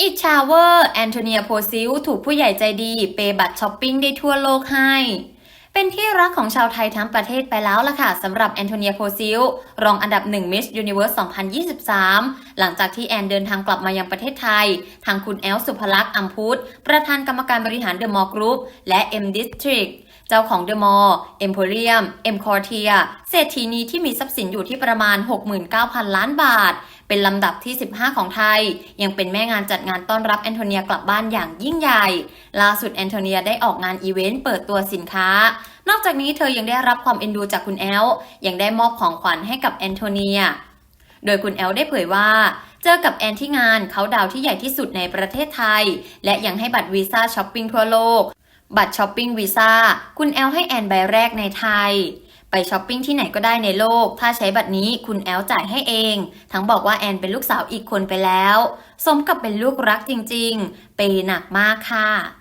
อิชาเวอร์แอนโทเนียโพซิลถูกผู้ใหญ่ใจดีเปย์บัตรช้อปปิ้งได้ทั่วโลกให้ เป็นที่รักของชาวไทยทั้งประเทศไปแล้วล่ะค่ะสำหรับแอนโทเนียโพซิลรองอันดับ1 Miss Universe 2023 หลังจากที่แอนเดินทางกลับมายังประเทศไทย ทางคุณแอลสุภลักษณ์อัมพุทธประธานกรรมการบริหารเดอะมอลล์กรุ๊ปและ M District เจ้าของเดอะมอลล์เอ็มโพเรียม เอ็มคอร์เทีย เศรษฐีนีที่มีทรัพย์สินอยู่ที่ประมาณ 69,000 ล้านบาท เป็นลำดับที่ 15 ของไทย ยังเป็นแม่งานจัดงานต้อนรับแอนโทเนียกลับบ้านอย่างยิ่งใหญ่ ล่าสุดแอนโทเนียได้ออกงานอีเวนต์เปิดตัวสินค้า นอกจากนี้เธอยังได้รับความเอ็นดูจากคุณแอล ยังได้มอบของขวัญให้กับแอนโทเนีย โดยคุณแอลได้เผยว่าเจอกับแอนที่งานเขาดาวที่ใหญ่ที่สุดในประเทศไทย และยังให้บัตรวีซ่าช้อปปิ้งทั่วโลก บัตรช้อปปิ้งวีซ่าคุณแอลให้แอนใบแรกในไทย ไปช้อปปิ้งที่ไหนก็ได้ในโลก ถ้าใช้บัตรนี้คุณแอลจ่ายให้เอง ทั้งบอกว่าแอนเป็นลูกสาวอีกคนไปแล้ว สมกับเป็นลูกรักจริงๆ เปย์หนักมากค่ะ